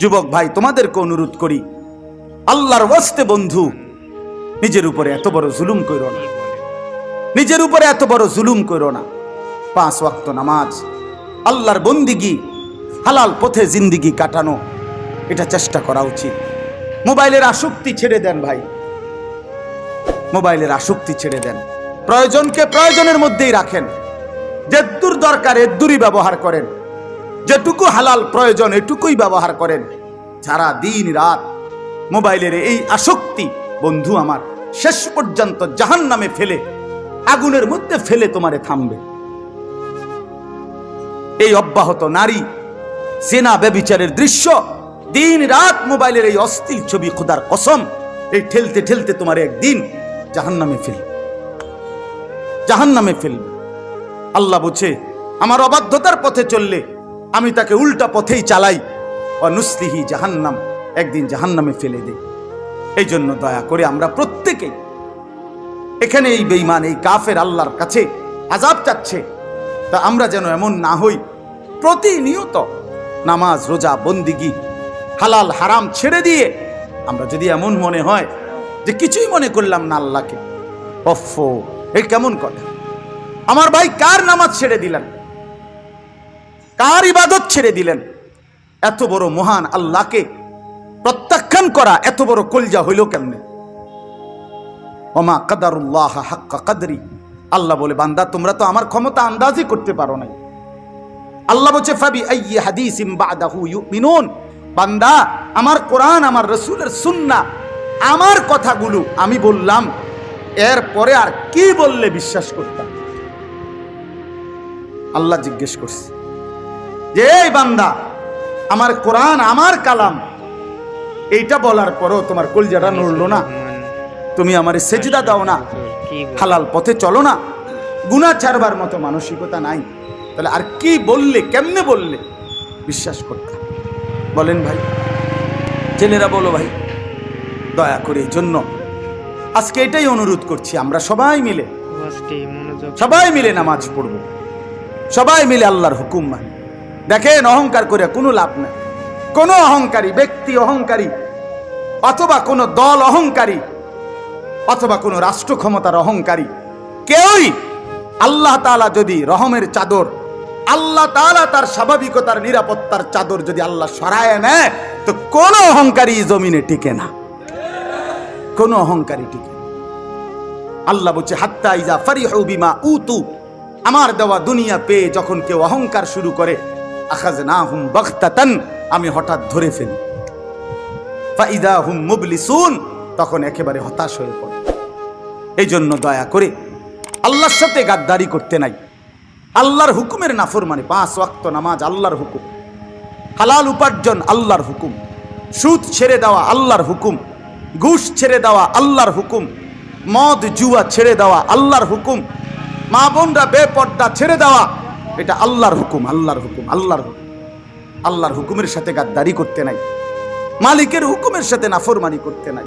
যুবক ভাই, তোমাদেরকে অনুরোধ করি, আল্লাহর ওয়াস্তে বন্ধু, নিজের উপরে এত বড় জুলুম করো না। নিজের উপরে এত বড় জুলুম করো না। পাঁচ ওয়াক্ত নামাজ, আল্লাহর বন্দিগি, হালাল পথে জিন্দিগি কাটানো, এটা চেষ্টা করা উচিত। মোবাইলের আসক্তি ছেড়ে দেন ভাই। মোবাইলের আসক্তি ছেড়ে দেন। প্রয়োজনকে প্রয়োজনের মধ্যেই রাখেন। যেদূর দরকার এদূরই ব্যবহার করেন। যেটুকু হালাল প্রয়োজন, এটুকুই ব্যবহার করেন। সারা দিন রাত মোবাইলের এই আসক্তি, বন্ধু আমার, শেষ পর্যন্ত জাহান নামে ফেলে, আগুনের মধ্যে ফেলে তোমারে থামবে। এই অব্যাহত নারী, সেনা ব্যবিচারের দৃশ্য, দিন রাত মোবাইলের এই অস্থির ছবি, খোদার কসম, এই ঠেলতে ঠেলতে তোমার একদিন জাহান নামে ফেলবে। জাহান নামে ফেলবে। আল্লাহ বলছে আমার অবাধ্যতার পথে চললে আমি তাকে উল্টা পথেই চালাই। অনুসলিহি জাহান্নাম, একদিন জাহান্নামে ফেলে দেই এই জন্য দয়া করে আমরা প্রত্যেকে এখানে এই বেইমান এই কাফের আল্লাহর কাছে আজাব চাচ্ছে। তা আমরা যেন এমন না হই, প্রতিনিয়ত নামাজ, রোজা, বন্দিগি, হালাল, হারাম ছেড়ে দিয়ে আমরা যদি এমন মনে হয় যে কিছুই মনে করলাম না আল্লাহকে অফো এই কেমন কথা? আমার ভাই কার নামাজ ছেড়ে দিলেন? কার ইবাদত ছেড়ে দিলেন? এত বড় মহান আল্লাহকে প্রত্যাখ্যান করা এত বড় কলজা হইল কেমনে? ওমা কাদারুল্লাহ হাক্কা কাদরি। আল্লাহ বলে, বান্দা, তোমরা তো আমার ক্ষমতা আন্দাজই করতে পারো নাই। আল্লাহ বলছে, ফাবি আইয়ি ইউমিনুন। বান্দা, আমার কোরআন, আমার রসুলের সুন্না আমার কথাগুলো আমি বললাম এর পরে আর কি বললে বিশ্বাস করতাম? আল্লাহ জিজ্ঞেস করছে। যে এই বান্দা আমার কোরআন আমার কালাম এইটা বলার পরও তোমার কলজাটা নড়লো না। তুমি আমার সেজদা দাও না। হালাল পথে চলো না। গুণা ছাড়বার মতো মানসিকতা নাই। তাহলে আর কি বললে কেমনে বললে? বিশ্বাস করতে বলেন ভাই ছেলেরা বলো ভাই দয়া করে এই জন্য। আজকে এটাই অনুরোধ করছি আমরা সবাই মিলে সবাই মিলে নামাজ পড়ব। সবাই মিলে আল্লাহর হুকুম মানে। দেখেন অহংকার করে কোনো লাভ নাই। কোনো অহংকারী ব্যক্তি অহংকারী, অথবা কোনো দল অহংকারী, অথবা কোনো রাষ্ট্র ক্ষমতার অহংকারী, কেউই আল্লাহ তাআলা যদি রহমের চাদর, আল্লাহ তাআলা তার স্বাভাবিকতার নিরাপত্তার চাদর যদি আল্লাহ সরায় নেয়, তো কোনো অহংকারী জমিনে টিকে না। কোনো অহংকারী টিকে আল্লাহ বলছে, হাত্তা ইজা ফারিহু বিমা উতু। আমার দেওয়া দুনিয়া পেয়ে যখন কেউ অহংকার শুরু করে আখাজ না হুম আমি হঠাৎ ধরে ফেলি। ফাইদা হুম মুবলিসুন, তখন একেবারে হতাশ হয়ে পড়ে। এই জন্য দয়া করে আল্লাহর সাথে গাদ্দারি করতে নাই। আল্লাহর হুকুমের নাফর মানে পাঁচ ওয়াক্ত নামাজ আল্লাহর হুকুম। হালাল উপার্জন আল্লাহর হুকুম। সুদ ছেড়ে দেওয়া আল্লাহর হুকুম। ঘুষ ছেড়ে দেওয়া আল্লাহর হুকুম। মদ, জুয়া ছেড়ে দেওয়া আল্লাহর হুকুম। মা বোনরা, বেপর্দা ছেড়ে দেওয়া এটা আল্লাহর হুকুম আল্লাহর হুকুম আল্লাহর হুকুম। আল্লাহর হুকুমের সাথে গাদ্দারি করতে নাই। মালিকের হুকুমের সাথে নাফরমানি করতে নাই।